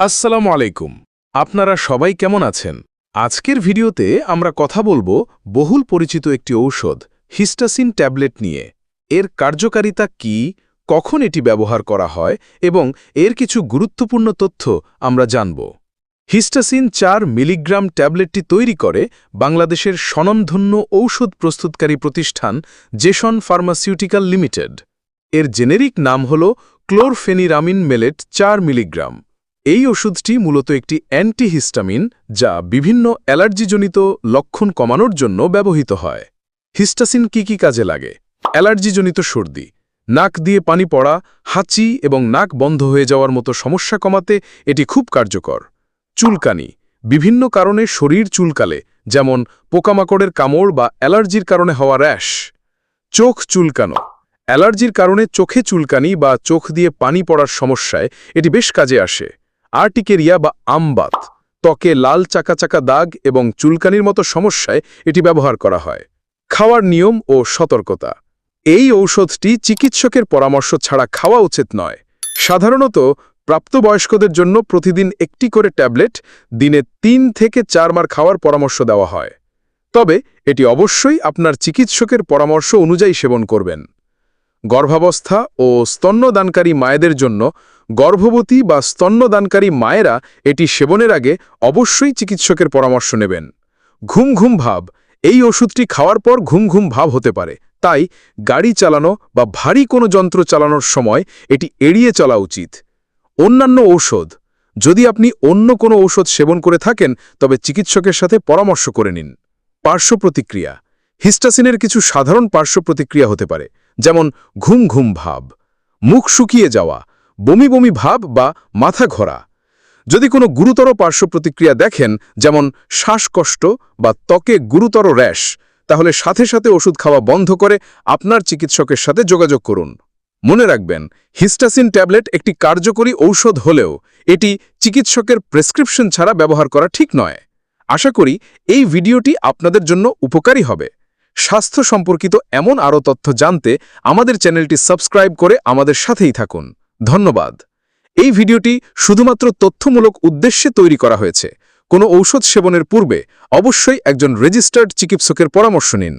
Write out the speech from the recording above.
আসসালামু আলাইকুম। আপনারা সবাই কেমন আছেন? আজকের ভিডিওতে আমরা কথা বলব বহুল পরিচিত একটি ঔষধ, হিস্টাসিন ট্যাবলেট নিয়ে। এর কার্যকারিতা কি, কখন এটি ব্যবহার করা হয় এবং এর কিছু গুরুত্বপূর্ণ তথ্য আমরা জানব। হিস্টাসিন চার মিলিগ্রাম ট্যাবলেটটি তৈরি করে বাংলাদেশের স্বনামধন্য ঔষধ প্রস্তুতকারী প্রতিষ্ঠান জেসন ফার্মাসিউটিক্যাল লিমিটেড। এর জেনেরিক নাম হল ক্লোরফেনিরামিন মেলেট চার মিলিগ্রাম। এই ওষুধটি মূলত একটি অ্যান্টিহিস্টামিন যা বিভিন্ন অ্যালার্জিজনিত লক্ষণ কমানোর জন্য ব্যবহৃত হয়। হিস্টাসিন কি কি কাজে লাগে? অ্যালার্জিজনিত সর্দি, নাক দিয়ে পানি পড়া, হাঁচি এবং নাক বন্ধ হয়ে যাওয়ার মতো সমস্যা কমাতে এটি খুব কার্যকর। চুলকানি, বিভিন্ন কারণে শরীর চুলকালে, যেমন পোকামাকড়ের কামড় বা অ্যালার্জির কারণে হওয়া র্যাশ। চোখ চুলকানো, অ্যালার্জির কারণে চোখে চুলকানি বা চোখ দিয়ে পানি পড়ার সমস্যায় এটি বেশ কাজে আসে। আর্টিকেরিয়া বা আমবাত, ত্বকে লাল চাকা চাকা দাগ এবং চুলকানির মতো সমস্যায় এটি ব্যবহার করা হয়। খাওয়ার নিয়ম ও সতর্কতা। এই ঔষধটি চিকিৎসকের পরামর্শ ছাড়া খাওয়া উচিত নয়। সাধারণত প্রাপ্তবয়স্কদের জন্য প্রতিদিন একটি করে ট্যাবলেট দিনে তিন থেকে চার চারবার খাওয়ার পরামর্শ দেওয়া হয়। তবে এটি অবশ্যই আপনার চিকিৎসকের পরামর্শ অনুযায়ী সেবন করবেন। গর্ভাবস্থা ও স্তন্যদানকারী মায়েদের জন্য গর্ভবতী বা স্তন্যদানকারী মায়েরা এটি সেবনের আগে অবশ্যই চিকিৎসকের পরামর্শ নেবেন। ঘুম ঘুম ভাব। এই ওষুধটি খাওয়ার পর ঘুম ঘুম ভাব হতে পারে। তাই গাড়ি চালানো বা ভারী কোনো যন্ত্র চালানোর সময় এটি এড়িয়ে চলা উচিত। অন্যান্য ঔষধ। যদি আপনি অন্য কোনো ঔষধ সেবন করে থাকেন, তবে চিকিৎসকের সাথে পরামর্শ করে নিন। পার্শ্ব প্রতিক্রিয়া। হিস্টাসিনের কিছু সাধারণ পার্শ্ব প্রতিক্রিয়া হতে পারে, যেমন ঘুম ঘুম ভাব। মুখ শুকিয়ে যাওয়া। বমি বমি ভাব বা মাথা ঘোরা। যদি কোনো গুরুতর পার্শ্ব প্রতিক্রিয়া দেখেন, যেমন শ্বাসকষ্ট বা ত্বকে গুরুতর র্যাশ, তাহলে সাথে সাথে ওষুধ খাওয়া বন্ধ করে আপনার চিকিৎসকের সাথে যোগাযোগ করুন। মনে রাখবেন, হিস্টাসিন ট্যাবলেট একটি কার্যকরী ঔষধ হলেও এটি চিকিৎসকের প্রেসক্রিপশন ছাড়া ব্যবহার করা ঠিক নয়। আশা করি এই ভিডিওটি আপনাদের জন্য উপকারী হবে। স্বাস্থ্য সম্পর্কিত এমন আরও তথ্য জানতে আমাদের চ্যানেলটি সাবস্ক্রাইব করে আমাদের সাথেই থাকুন। ধন্যবাদ। এই ভিডিওটি শুধুমাত্র তথ্যমূলক উদ্দেশ্যে তৈরি করা হয়েছে। কোনো ঔষধ সেবনের পূর্বে অবশ্যই একজন রেজিস্টার্ড চিকিৎসকের পরামর্শ নিন।